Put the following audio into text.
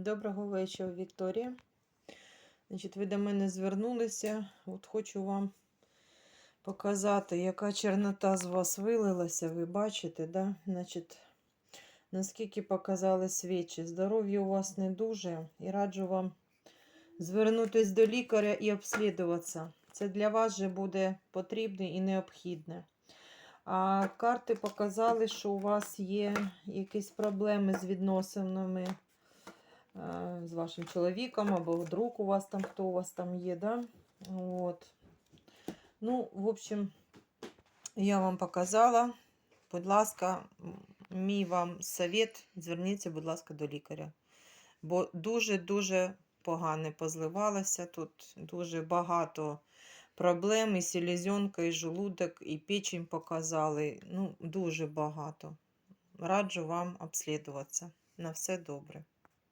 Доброго вечора, Вікторія. Значить, ви до мене звернулися. От хочу вам показати, яка чорнота з вас вилилася. Ви бачите, да? Значить, наскільки показали свічі. Здоров'я у вас не дуже. І раджу вам звернутися до лікаря і обслідуватися. Це для вас же буде потрібне і необхідне. А карти показали, що у вас є якісь проблеми з відносинами з вашим чоловіком, або друг у вас там, хто у вас там є, да? От. Ну, в общем, я вам показала. Будь ласка, мій вам совет, зверніться, будь ласка, до лікаря. Бо дуже-дуже погано позливалося. Тут дуже багато проблем, і селезенка, і желудок, і печень показали. Ну, дуже багато. Раджу вам обслідуватися. На все добре.